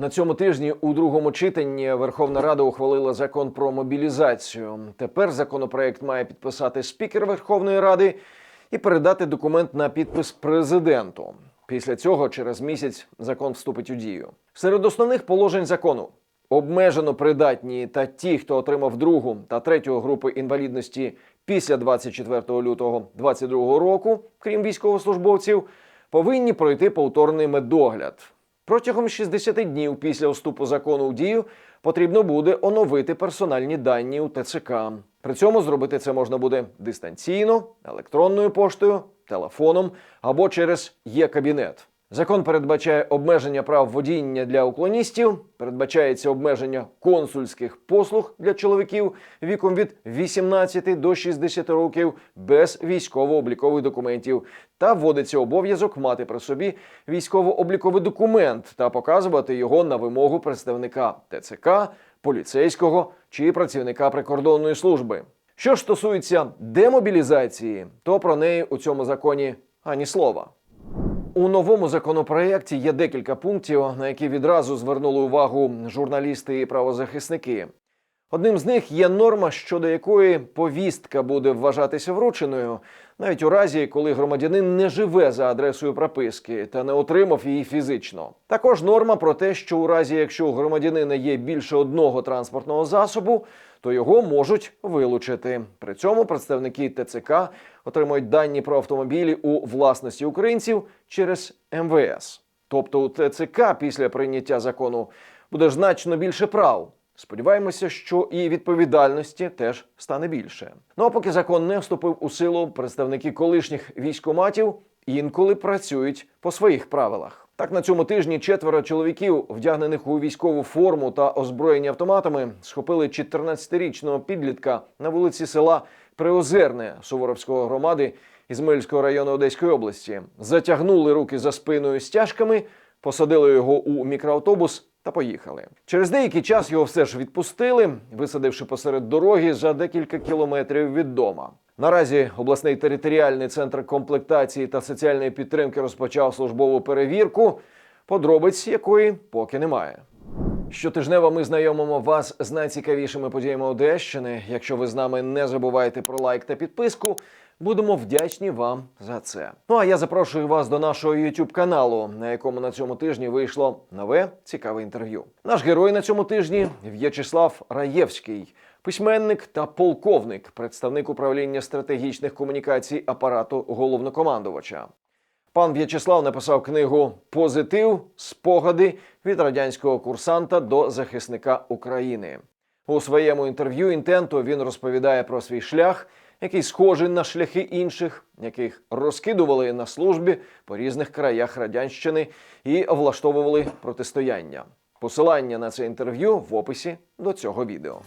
На цьому тижні у другому читанні Верховна Рада ухвалила закон про мобілізацію. Тепер законопроект має підписати спікер Верховної Ради і передати документ на підпис президенту. Після цього через місяць закон вступить у дію. Серед основних положень закону обмежено придатні та ті, хто отримав другу та третю групи інвалідності після 24 лютого 2022 року, крім військовослужбовців, повинні пройти повторний медогляд. Протягом 60 днів після вступу закону в дію потрібно буде оновити персональні дані у ТЦК. При цьому зробити це можна буде дистанційно, електронною поштою, телефоном або через є-кабінет. Закон передбачає обмеження прав водіння для уклоністів, передбачається обмеження консульських послуг для чоловіків віком від 18 до 60 років без військово-облікових документів, та вводиться обов'язок мати при собі військово-обліковий документ та показувати його на вимогу представника ТЦК, поліцейського чи працівника прикордонної служби. Що ж стосується демобілізації, то про неї у цьому законі ані слова. У новому законопроєкті є декілька пунктів, на які відразу звернули увагу журналісти і правозахисники. Одним з них є норма, щодо якої повістка буде вважатися врученою, навіть у разі, коли громадянин не живе за адресою прописки та не отримав її фізично. Також норма про те, що у разі, якщо у громадянина є більше одного транспортного засобу, то його можуть вилучити. При цьому представники ТЦК отримують дані про автомобілі у власності українців через МВС. Тобто у ТЦК після прийняття закону буде значно більше прав. Сподіваємося, що і відповідальності теж стане більше. Ну а поки закон не вступив у силу, представники колишніх військоматів інколи працюють по своїх правилах. Так на цьому тижні четверо чоловіків, вдягнених у військову форму та озброєні автоматами, схопили 14-річного підлітка на вулиці села Приозерне Суворовської громади Ізмаїльського району Одеської області. Затягнули руки за спиною стяжками, посадили його у мікроавтобус та поїхали. Через деякий час його все ж відпустили, висадивши посеред дороги за декілька кілометрів від дома. Наразі обласний територіальний центр комплектації та соціальної підтримки розпочав службову перевірку, подробиць якої поки немає. Щотижнево ми знайомимо вас з найцікавішими подіями Одещини. Якщо ви з нами не забувайте про лайк та підписку, будемо вдячні вам за це. Ну а я запрошую вас до нашого youtube каналу, на якому на цьому тижні вийшло нове цікаве інтерв'ю. Наш герой на цьому тижні В'ячеслав Раєвський. Письменник та полковник, представник управління стратегічних комунікацій апарату головнокомандувача. Пан В'ячеслав написав книгу Позитив спогади від радянського курсанта до захисника України. У своєму інтерв'ю інтенту він розповідає про свій шлях, який схожий на шляхи інших, яких розкидували на службі по різних краях радянщини і влаштовували протистояння. Посилання на це інтерв'ю в описі до цього відео.